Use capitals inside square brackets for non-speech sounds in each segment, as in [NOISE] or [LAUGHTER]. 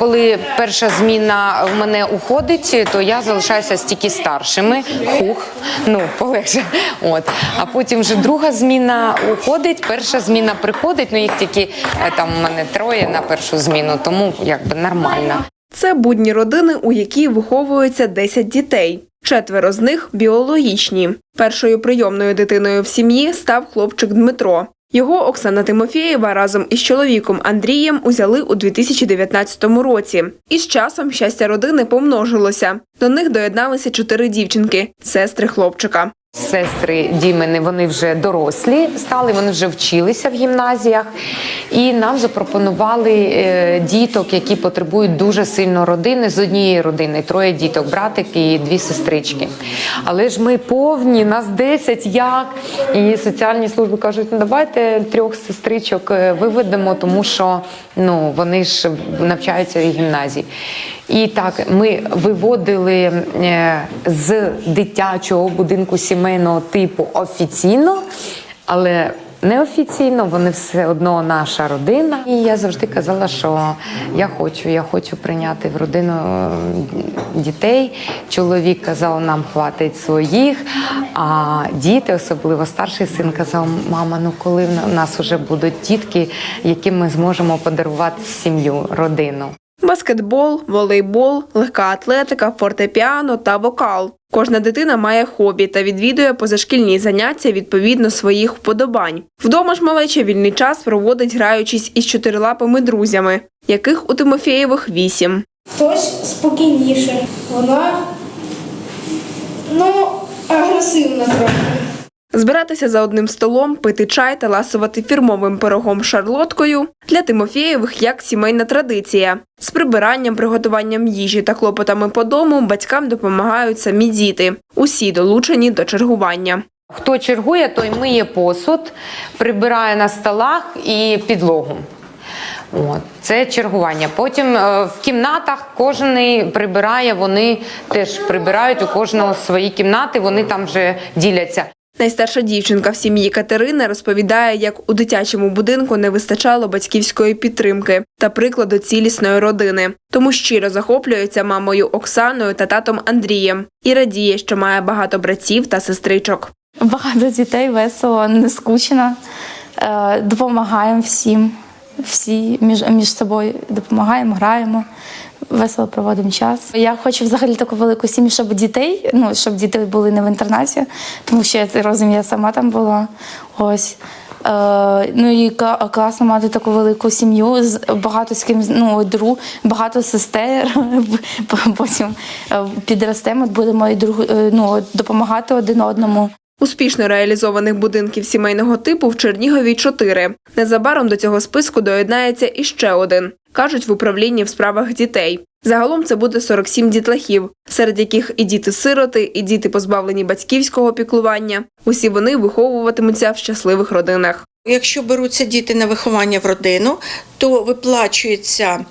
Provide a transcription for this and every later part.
Коли перша зміна в мене уходить, то я залишаюся з тільки старшими. Хух, ну полегше. От а потім вже друга зміна уходить. Перша зміна приходить. Ну їх тільки е, там у мене троє на першу зміну, тому якби нормально. Це будні родини, у якій виховується 10 дітей. Четверо з них біологічні. Першою прийомною дитиною в сім'ї став хлопчик Дмитро. Його Оксана Тимофєєва разом із чоловіком Андрієм узяли у 2019 році. І з часом щастя родини помножилося. До них доєдналися чотири дівчинки, сестри хлопчика. Сестри Дімени вони вже дорослі стали, вони вже вчилися в гімназіях, і нам запропонували е, діток, які потребують дуже сильно родини з однієї родини, троє діток, братик і дві сестрички. Але ж ми повні, нас 10, як? І соціальні служби кажуть, ну давайте трьох сестричок е, виведемо, тому що ну вони ж навчаються в гімназії. І так, ми виводили е, з дитячого будинку сімейного типу офіційно, але неофіційно вони все одно наша родина. І я завжди казала, що я хочу, я хочу прийняти в родину е, дітей. Чоловік казав, нам хватить своїх. А діти, особливо старший син, казав: мама, ну коли в нас вже будуть дітки, яким ми зможемо подарувати сім'ю, родину. Баскетбол, волейбол, легка атлетика, фортепіано та вокал. Кожна дитина має хобі та відвідує позашкільні заняття відповідно своїх вподобань. Вдома ж малеча вільний час проводить, граючись із чотирилапими друзями, яких у Тимофєєвих вісім. Хтось спокійніше. Вона ну, агресивна трохи. Збиратися за одним столом, пити чай та ласувати фірмовим пирогом шарлоткою для Тимофєєвих як сімейна традиція. З прибиранням, приготуванням їжі та клопотами по дому батькам допомагають самі діти. Усі долучені до чергування. Хто чергує, той миє посуд, прибирає на столах і підлогу. От, це чергування. Потім е, в кімнатах кожен прибирає, вони теж прибирають у кожного свої кімнати, вони там вже діляться. Найстарша дівчинка в сім'ї Катерини розповідає, як у дитячому будинку не вистачало батьківської підтримки та прикладу цілісної родини. Тому щиро захоплюється мамою Оксаною та татом Андрієм і радіє, що має багато братів та сестричок. Багато дітей весело, не скучно. Е, Допомагаємо всім. Всі між, між собою допомагаємо, граємо, весело проводимо час. Я хочу взагалі таку велику сім'ю, щоб дітей, ну щоб діти були не в інтернаті, тому що я розумію, я сама там була. Ось. Е, ну і кла- класно мати таку велику сім'ю з багато з ким ну, друг, багато сестер. [LAUGHS] Потім е, підростемо, будемо і друг, е, ну, допомагати один одному. Успішно реалізованих будинків сімейного типу в Чернігові чотири. Незабаром до цього списку доєднається іще один, кажуть в управлінні в справах дітей. Загалом це буде 47 дітлахів, серед яких і діти-сироти, і діти позбавлені батьківського піклування. Усі вони виховуватимуться в щасливих родинах. Якщо беруться діти на виховання в родину, то виплачується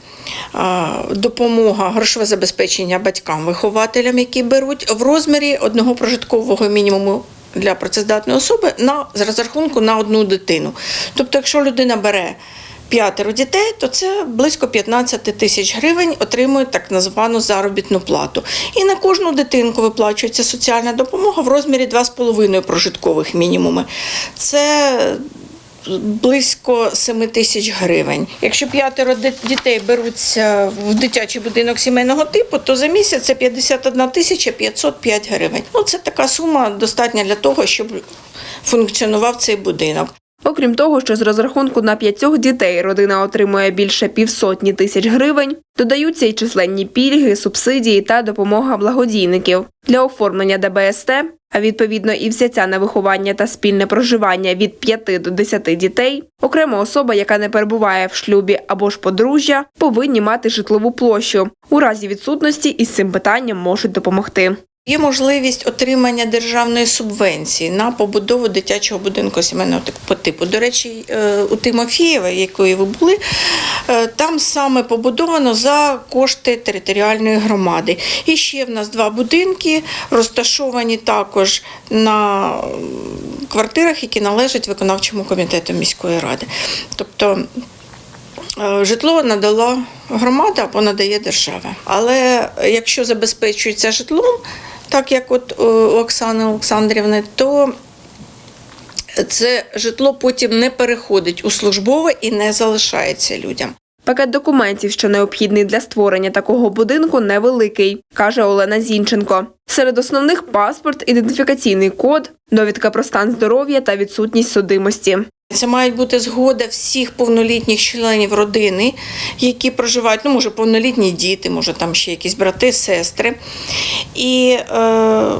допомога, грошове забезпечення батькам-вихователям, які беруть в розмірі одного прожиткового мінімуму для працездатної особи на з розрахунку на одну дитину. Тобто, якщо людина бере п'ятеро дітей, то це близько 15 тисяч гривень отримують так звану заробітну плату. І на кожну дитинку виплачується соціальна допомога в розмірі 2,5 прожиткових мінімуми. Це близько 7 тисяч гривень. Якщо п'ятеро дітей беруться в дитячий будинок сімейного типу, то за місяць це 51 тисяча 505 гривень. Ну, це така сума достатня для того, щоб функціонував цей будинок. Окрім того, що з розрахунку на п'ятьох дітей родина отримує більше півсотні тисяч гривень, додаються й численні пільги, субсидії та допомога благодійників для оформлення ДБСТ, а відповідно і взяття на виховання та спільне проживання від 5 до 10 дітей. Окрема особа, яка не перебуває в шлюбі або ж подружжя, повинні мати житлову площу. У разі відсутності із цим питанням можуть допомогти. Є можливість отримання державної субвенції на побудову дитячого будинку сімейного типу-. До речі, е, у Тимофієва, якої ви були, е, там саме побудовано за кошти територіальної громади. І ще в нас два будинки розташовані також на квартирах, які належать виконавчому комітету міської ради. Тобто Е, Житло надала громада або надає держава. Але якщо забезпечується житлом, так як от е, у Оксани Олександрівни, то це житло потім не переходить у службове і не залишається людям. Пакет документів, що необхідний для створення такого будинку, невеликий, каже Олена Зінченко. Серед основних паспорт, ідентифікаційний код, довідка про стан здоров'я та відсутність судимості. Це мають бути згода всіх повнолітніх членів родини, які проживають, ну, може, повнолітні діти, може, там ще якісь брати, сестри. І е,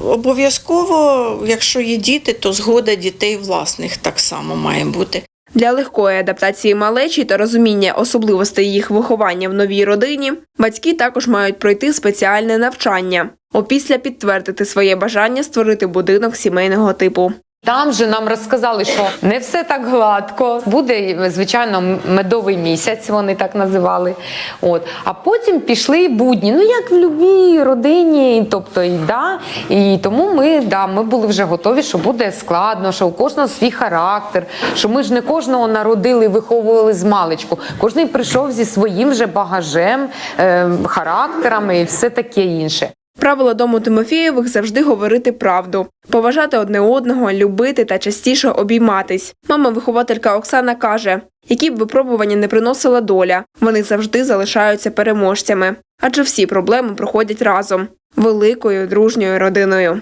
обов'язково, якщо є діти, то згода дітей власних так само має бути. Для легкої адаптації малечі та розуміння особливостей їх виховання в новій родині батьки також мають пройти спеціальне навчання, опісля підтвердити своє бажання створити будинок сімейного типу. Там же нам розказали, що не все так гладко. Буде, звичайно, медовий місяць, вони так називали. От. А потім пішли будні. Ну, як в любій родині, тобто і да. І тому ми, да, ми були вже готові, що буде складно, що у кожного свій характер, що ми ж не кожного народили, виховували з маличку. Кожний прийшов зі своїм вже багажем, е, характерами і все таке інше. Правило дому Тимофієвих завжди говорити правду, поважати одне одного, любити та частіше обійматись. Мама-вихователька Оксана каже, які б випробування не приносила доля, вони завжди залишаються переможцями, адже всі проблеми проходять разом великою дружньою родиною.